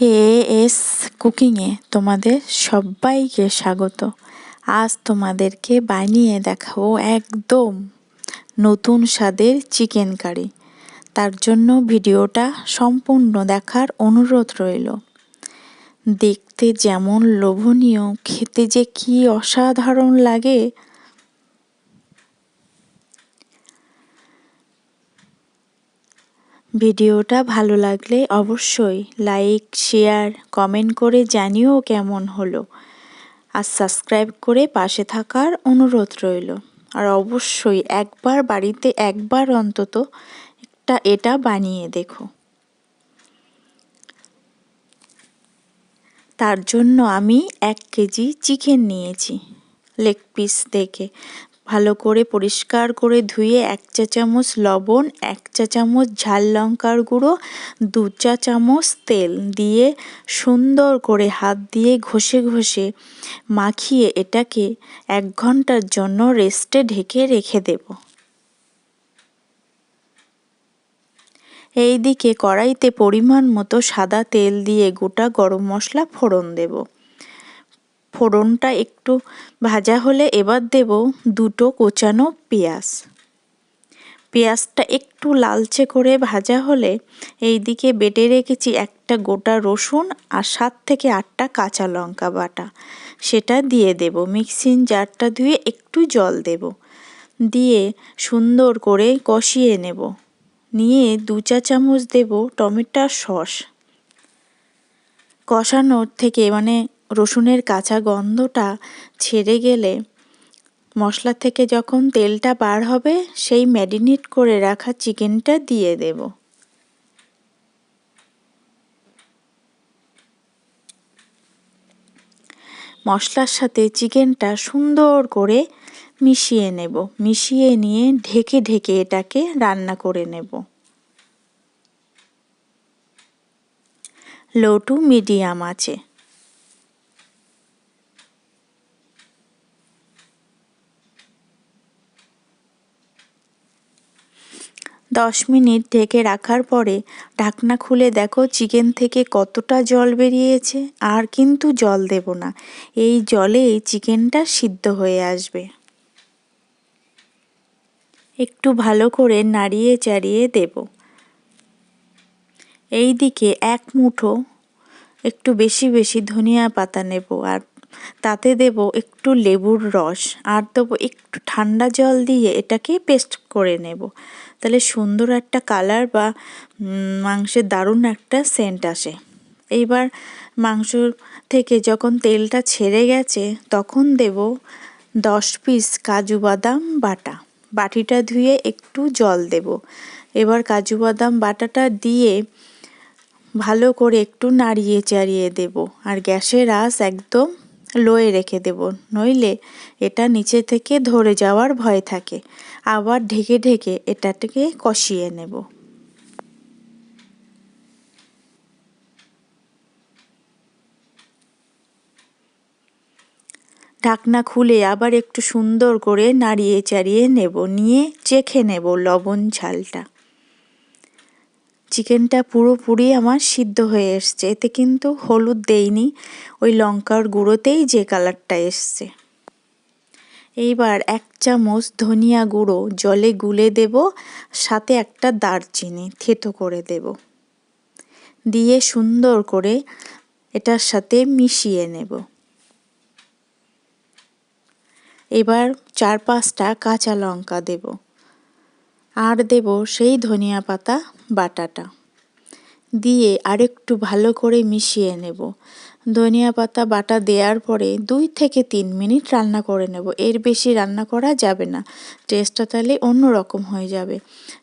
হে S কুকিংয়ে, তোমাদের সবাইকে স্বাগত। আজ তোমাদেরকে বানিয়ে দেখাবো একদম নতুন স্বাদের চিকেন কারি। তার জন্য ভিডিওটা সম্পূর্ণ দেখার অনুরোধ রইল। দেখতে যেমন লোভনীয়, খেতে যে কি অসাধারণ লাগে ভিডিওটা ভালো লাগলে অবশ্যই লাইক, শেয়ার, কমেন্ট করে জানিও কেমন হলো আর সাবস্ক্রাইব করে পাশে থাকার অনুরোধ রইল। আর অবশ্যই একবার বাড়িতে একবার অন্তত একটা এটা বানিয়ে দেখো। তার জন্য আমি এক কেজি চিকেন নিয়েছি, লেগ পিস দেখে। ভালো করে পরিষ্কার করে ধুয়ে এক চা চামচ লবণ, এক চা চামচ ঝাল লঙ্কার গুঁড়ো, দু চা চামচ তেল দিয়ে সুন্দর করে হাত দিয়ে ঘষে ঘষে মাখিয়ে এটাকে এক ঘণ্টার জন্য রেস্টে ঢেকে রেখে দেব। এই দিকে কড়াইতে পরিমাণ মতো সাদা তেল দিয়ে গোটা গরম মশলা ফোড়ন দেবো। ফোড়নটা একটু ভাজা হলে এবার দেব দুটো কোচানো পেঁয়াজ। পেঁয়াজটা একটু লালচে করে ভাজা হলে এই দিকে বেটে রেখেছি একটা গোটা রসুন আর সাত থেকে আটটা কাঁচা লঙ্কা বাটা। সেটা দিয়ে দেব, মিক্সিং জারটা ধুয়ে একটু জল দেব। দিয়ে সুন্দর করে কষিয়ে নেব। নিয়ে দু চা চামচ দেব টমেটোর সস। কষানোর থেকে মানে রসুনের কাঁচা গন্ধটা ছেড়ে গেলে মশলা থেকে যখন তেলটা বার হবে, সেই ম্যারিনেট করে রাখা চিকেনটা দিয়ে দেব। মশলার সাথে চিকেনটা সুন্দর করে মিশিয়ে নেব। মিশিয়ে নিয়ে ঢেকে ঢেকে এটাকে রান্না করে নেব। লো টু মিডিয়াম আছে। দশ মিনিট ঢেকে রাখার পরে ঢাকনা খুলে দেখো চিকেন থেকে কতটা জল বেরিয়েছে, আর কিন্তু জল দেব না। এই জলেই চিকেনটা সিদ্ধ হয়ে আসবে। একটু ভালো করে নাড়িয়ে চাড়িয়ে দেব। এই দিকে এক মুঠো একটু বেশি বেশি ধনিয়া পাতা নেব, আর তাতে দেব একটু লেবুর রস আর দেবো একটু ঠান্ডা জল দিয়ে এটাকে পেস্ট করে নেব। তাহলে সুন্দর একটা কালার বা মাংসের দারুণ একটা সেন্ট আসে। এইবার মাংস থেকে যখন তেলটা ছেড়ে গেছে, তখন দেব দশ পিস কাজু বাদাম বাটা। বাটিটা ধুয়ে একটু জল দেব। এবার কাজু বাদাম বাটাটা দিয়ে ভালো করে একটু নাড়িয়ে চাড়িয়ে দেব। আর গ্যাসের আঁচ একদম লোয়ে রেখে দেব, নইলে এটা নিচে থেকে ধরে যাওয়ার ভয় থাকে। আবার ঢেকে ঢেকে এটাকে কষিয়ে নেব। ঢাকনা খুলে আবার একটু সুন্দর করে নাড়িয়ে চাড়িয়ে নেব, নিয়ে চেখে নেব লবণ ঝালটা। চিকেনটা পুরোপুরি আমার সিদ্ধ হয়ে এসছে। এতে কিন্তু হলুদ দেইনি, ওই লঙ্কার গুঁড়োতেই যে কালারটা এসছে। এইবার এক চামচ ধনিয়া গুঁড়ো, জলে গুলে দেব, সাথে একটা দারচিনি, থেতো করে দেব। দিয়ে সুন্দর করে এটার সাথে মিশিয়ে নেব। এবার চার পাঁচটা কাঁচা লঙ্কা দেব। আর দেব সেই ধনিয়া পাতা, বাটাটা। দিয়ে আরেকটু ভালো করে মিশিয়ে নেব। ধনিয়া পাতা, বাটা দেওয়ার পরে দুই থেকে তিন মিনিট রান্না করে নেব। এর বেশি রান্না করা যাবে না। টেস্টটা তাহলে অন্য রকম হয়ে যাবে।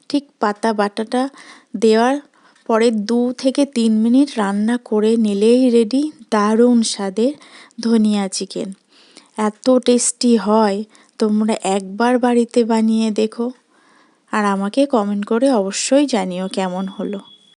ঠিক পাতা, বাটাটা দেওয়ার পরে দু থেকে তিন মিনিট রান্না করে নিলেই রেডি। দারুণ স্বাদের ধনিয়া চিকেন। এত টেস্টি হয়। তোমরা একবার বাড়িতে বানিয়ে দেখো। আর আমাকে কমেন্ট করে অবশ্যই জানিও কেমন হলো।